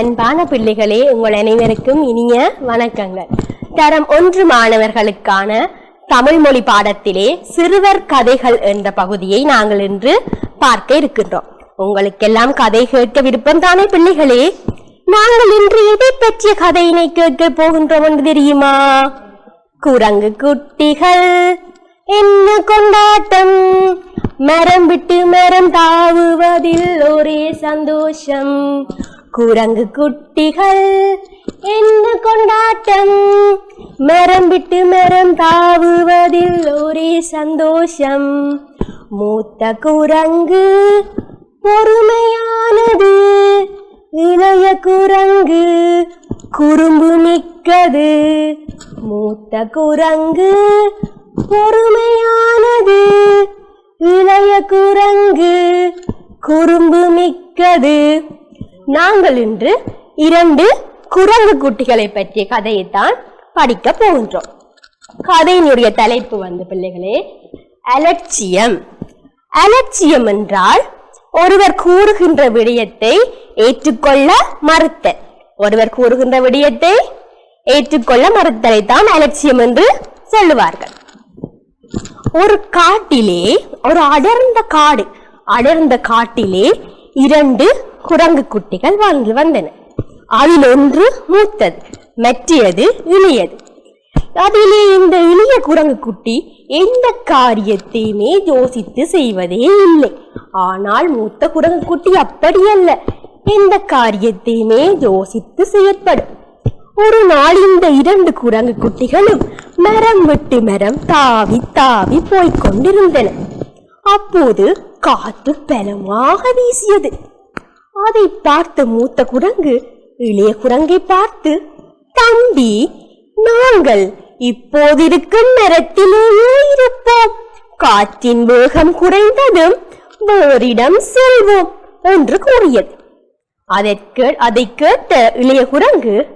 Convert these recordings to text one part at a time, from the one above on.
அன்பான பிள்ளைகளே உங்கள் அனைவருக்கும் இனிய வணக்கங்கள். தரம் ஒன்று மாணவர்களுக்கான தமிழ் மொழி பாடத்திலே சிறுவர் கதைகள் என்ற பகுதியை நாங்கள் இன்று பார்க்க இருக்கின்றோம். உங்களுக்கெல்லாம் கதை கேட்க விருப்பம் தானே பிள்ளைகளே? நாங்கள் இன்று எதை பற்றிய கதையினை கேட்க போகின்றோம் என்று தெரியுமா? குரங்கு குட்டிகள் என்ன கொண்டாட்டம்? மரம் விட்டு மரம் தாவுவதில் ஒரே சந்தோஷம். குரங்கு குட்டிகள். என்ன கொண்டாட்டம். மரம் விட்டு மரம் தாவுவதில் ஒரே சந்தோஷம். மூத்த குரங்கு பொறுமையானது. இளைய குரங்கு குறும்பு மிக்கது. மூத்த குரங்கு பொறுமையானது. இளைய குரங்கு குறும்பு மிக்கது. நாங்கள் இன்று இரண்டு குரங்கு குட்டிகளை பற்றிய கதையைத்தான் படிக்க போகின்றோம். கதையினுடைய தலைப்பு வந்து பிள்ளைகளே அலட்சியம். அலட்சியம் என்றால் ஒருவர் கூறுகின்ற விடயத்தை ஏற்றுக்கொள்ள மறுத்தல். ஒருவர் கூறுகின்ற விடயத்தை ஏற்றுக்கொள்ள மறுத்தலை தான் அலட்சியம் என்று சொல்லுவார்கள். ஒரு காட்டிலே ஒரு அடர்ந்த காடு அடர்ந்த காட்டிலே இரண்டு குரங்கு குட்டிகள் வாழ்ந்து வந்தன. அதில் ஒன்று மூத்தது மற்றது இளையது அதிலே இந்த இளைய குரங்கு குட்டி எந்த காரியத்தையுமே யோசித்து செய்வதே இல்லை. ஆனால் மூத்த குரங்கு குட்டி அப்படியல்ல. எந்த காரியத்தையுமே யோசித்து செயற்படும் ஒரு நாள் இந்த இரண்டு குரங்கு குட்டிகளும் மரம் விட்டு மரம் தாவி தாவி போய்க் கொண்டிருந்தன. அப்போது காற்று பலமாக வீசியது. அதை பார்த்த மூத்த குரங்கு இளைய குரங்கை பார்த்து தம்பி நாங்கள் இப்போது இருக்கும் மரத்திலேயே இருப்போம். காற்றின் வேகம் குறைந்ததும் வேறிடம் செல்வோம் என்று கூறியது. அதற்கு அதை கேட்ட இளைய குரங்கு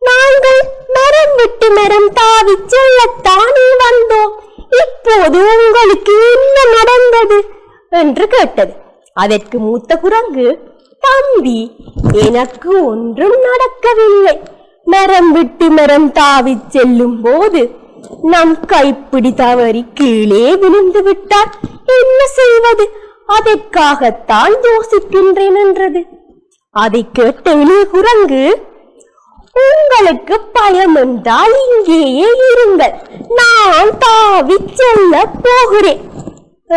நாங்கள் மரம் விட்டு மரம் தாவி செல்லத்தானே வந்தோம். இப்போது உங்களுக்கு என்ன நடந்தது? என்று கேட்டது. அதற்கு மூத்த குரங்கு தம்பி எனக்கு ஒன்றும் நடக்கவில்லை. மரம் விட்டு மரம் தாவி செல்லும் போது நம் கைப்பிடி தவறி கீழே விழுந்து விட்டால் என்ன செய்வது? அதற்காகத்தான் யோசிக்கின்றேன் என்றது. அதை கேட்ட இளைய குரங்கு உங்களுக்கு பயம் என்றால் இங்கேயே இருங்கள். நான் தாவி செல்ல போகிறேன்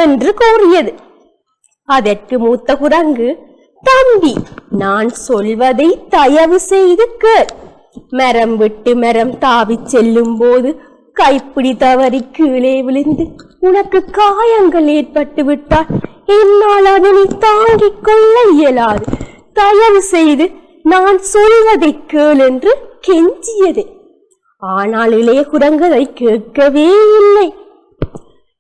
என்று கூறியது. அதற்கு மூத்த குரங்கு தம்பி நான் சொல்வதை தயவு செய்து கேள். மரம் விட்டு மரம் தாவி செல்லும் போது கைப்பிடி தவறி கீழே விழுந்து உனக்கு காயங்கள் ஏற்பட்டு விட்டால் என்னால் அதனை தாங்கிக் கொள்ள இயலாது. தயவு செய்து நான் சொல்வதை கேள் என்று கெஞ்சியது. ஆனால் இளைய குரங்கு அதை கேட்கவே இல்லை.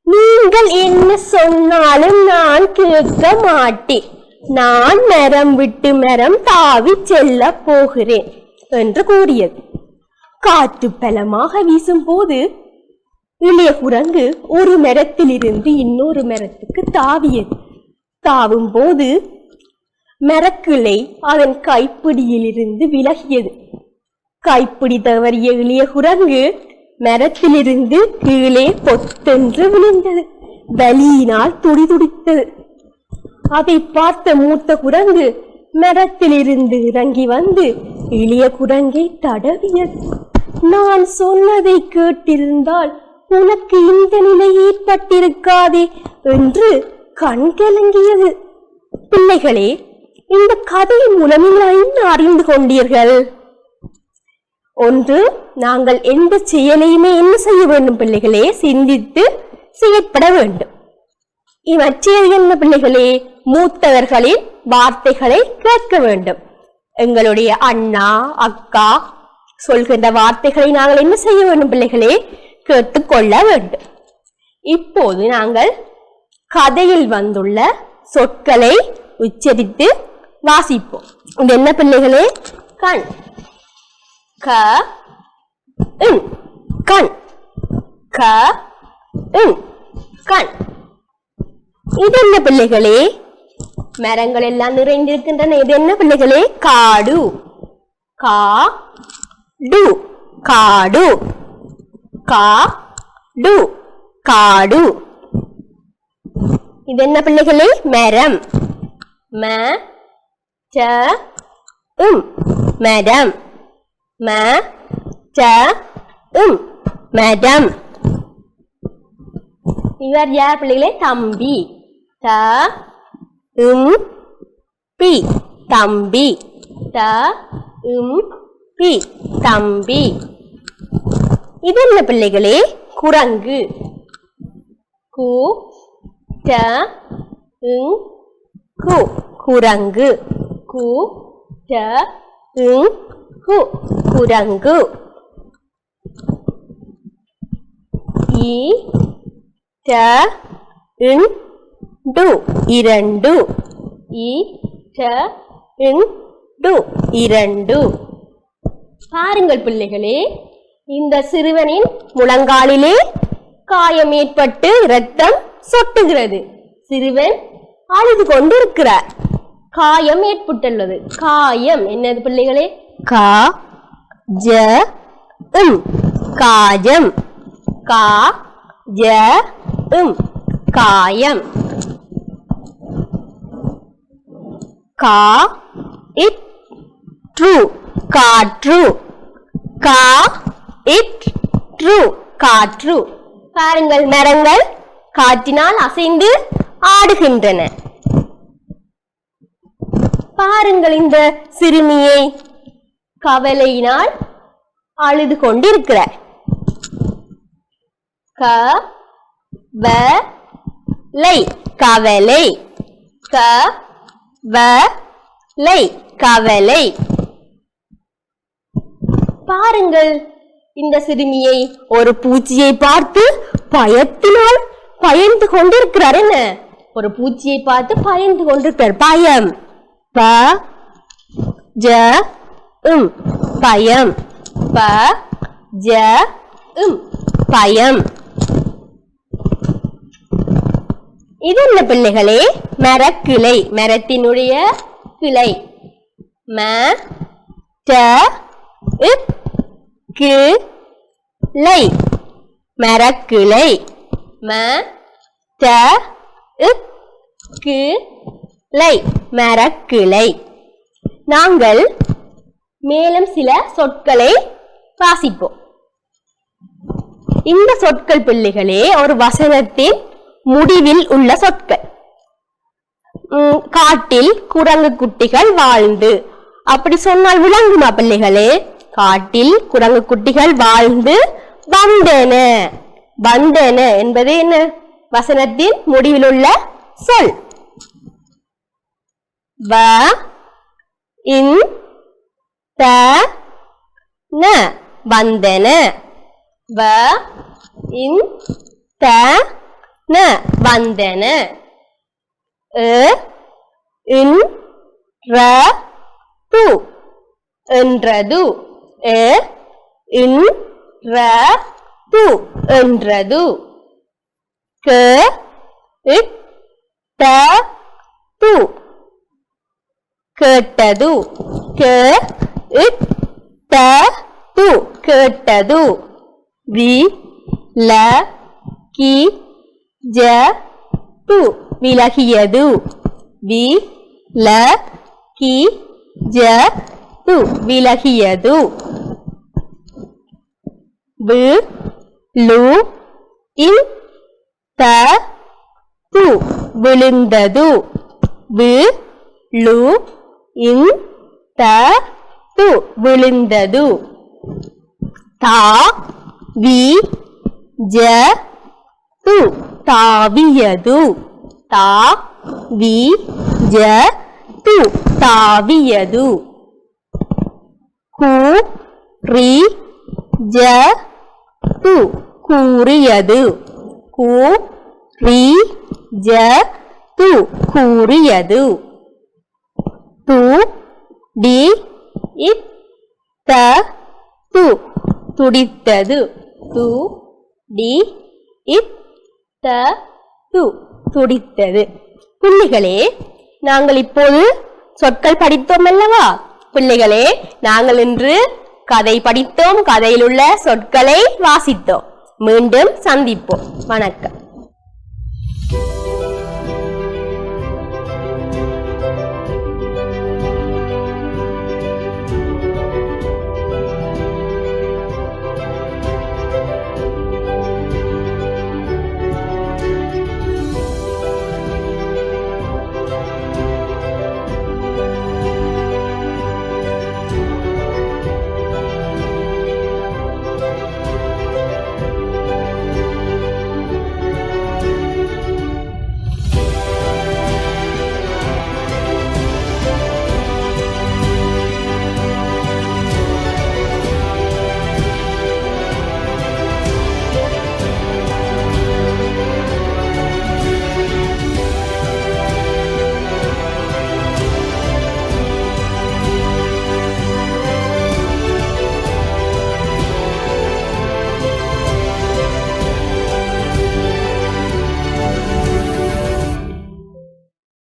நீங்கள் என்ன சொன்னாலும் நான் கேட்க மாட்டேன். நான் மரம் விட்டு மரம் தாவி செல்ல போகிறேன் என்று கூறியது. காற்று பலமாக வீசும் போது இளைய குரங்கு ஒரு மரத்திலிருந்து இன்னொரு மரத்துக்கு தாவியது. தாவும் போது மரக்கிளை அதன் கைப்பிடியிலிருந்து விலகியது. கைப்பிடி தவறிய இளைய குரங்கு மரத்திலிருந்து கீழே பொத்தென்று விழுந்தது. வலியினால் துடிதுடித்தது. அதை பார்த்த மூத்த குரங்கு மரத்திலிருந்து இறங்கி வந்து எளிய குரங்கை தடவியது. நான் சொன்னதை கேட்டிருந்தால் உனக்கு இந்த நிலை ஏற்பட்டிருக்காதே என்று கண் கலங்கியது. பிள்ளைகளே இந்த கதையின் மூலம் என்ன அறிந்து கொண்டீர்கள்? ஒன்று நாங்கள் எந்த செயலையுமே என்ன செய்ய வேண்டும் பிள்ளைகளே? சிந்தித்து செயற்பட வேண்டும். இவற்றையது என்ன பிள்ளைகளே? மூத்தவர்களின் வார்த்தைகளை கேட்க வேண்டும். எங்களுடைய அண்ணா அக்கா சொல்கின்ற வார்த்தைகளை நாங்கள் என்ன செய்ய வேண்டும் பிள்ளைகளே? கேட்டுக்கொள்ள வேண்டும். இப்போது நாங்கள் கதையில் வந்துள்ள சொற்களை உச்சரித்து வாசிப்போம். இது என்ன பிள்ளைகளே? கண். க கண். க கண். இது என்ன பிள்ளைகளே? மரங்கள் எல்லாம் நிறைந்திருக்கின்றன. இது என்ன பிள்ளைகளே? காடு. கா டு. காடு. கா டு. காடு. இது என்ன பிள்ளைகளே? மரம். ம ச உம். மரம். ம ச உம். மரம். இவர் யார் பிள்ளைகளே? தம்பி. த உம் பி தம்பி. த உம் பி தம்பி. இது என்ன பிள்ளைகளே? குரங்கு. கு ட உங் கு குரங்கு. கு ட உங் கு குரங்கு. இ ட இன் டு. இரண்டு. இ ட. இன் டு. இரண்டு. பாருங்கள் பிள்ளைகளே இந்த சிறுவனின் முழங்காலிலே காயம் ஏற்பட்டு இரத்தம் சொட்டுகிறது. சிறுவன் அழுது கொண்டிருக்கிறார். காயம் ஏற்பட்டுள்ளது. காயம் என்னது பிள்ளைகளே? கா. ஜ. உம் காயம். கா. ஜ. உம் காயம். கா இட் ட்ரூ. காற்று கா இட் ட்ரூ. காற்று பாருங்கள் மரங்கள் காற்றினால் அசைந்து ஆடுகின்றன. பாருங்கள் இந்த சிறுமியை கவலையினால் அழுது கொண்டிருக்கிறார் க வ லை. கவலை. க வ லை கவலை. பாருங்கள் இந்த சிறுமியை ஒரு பூச்சியை பார்த்து பயத்தினால் பயந்து கொண்டிருக்கிறார் என்ன? ஒரு பூச்சியை பார்த்து பயந்து கொண்டிருக்கிறார். பயம். ப ஜ உம் பயம். ப ஜ உம் பயம். இது என்ன பிள்ளைகளே? மரக்கிளை மரத்தினுடைய கிளை. ம ட இக் லை மரக்கிளை. ம ட இக் லை மரக்கிளை. நாங்கள் மேலும் சில சொற்களை வாசிப்போம். இந்த சொற்கள் பிள்ளைகளே ஒரு வசனத்தின் முடிவில் உள்ள சொற்கள். காட்டில் குரங்கு குட்டிகள் வாழ்ந்து. அப்படி சொன்னால் விளங்குமா பிள்ளைகளே? காட்டில் குரங்கு குட்டிகள் வாழ்ந்து வந்தன. வந்தன என்பது என்ன? வசனத்தின் முடிவில் உள்ள சொல். வ இன் த ந வந்தன. வ இன் த ந வந்தன. எ என்றது எ என்றது க இட் ட து கேட்டது க ட து கேட்டது வி ல கி ஜ து விலகியது. வி ல கி ஜ து விலகியது. வி லு இன் த து விழுந்தது. வி லு இன் த து விழுந்தது. தா வி ஜ து. தாவியது. தா வி ஜ து தாவியது. கு ரி ஜ து கூறியது. கு ரி ஜ து கூறியது. து டி இத் த து துடித்தது. து டி இத் த து. துடித்தது. பிள்ளைகளே நாங்கள் இப்போது சொற்கள் படித்தோம் அல்லவா பிள்ளைகளே நாங்கள் இன்று கதை படித்தோம் கதையில் உள்ள சொற்களை வாசித்தோம். மீண்டும் சந்திப்போம். வணக்கம்.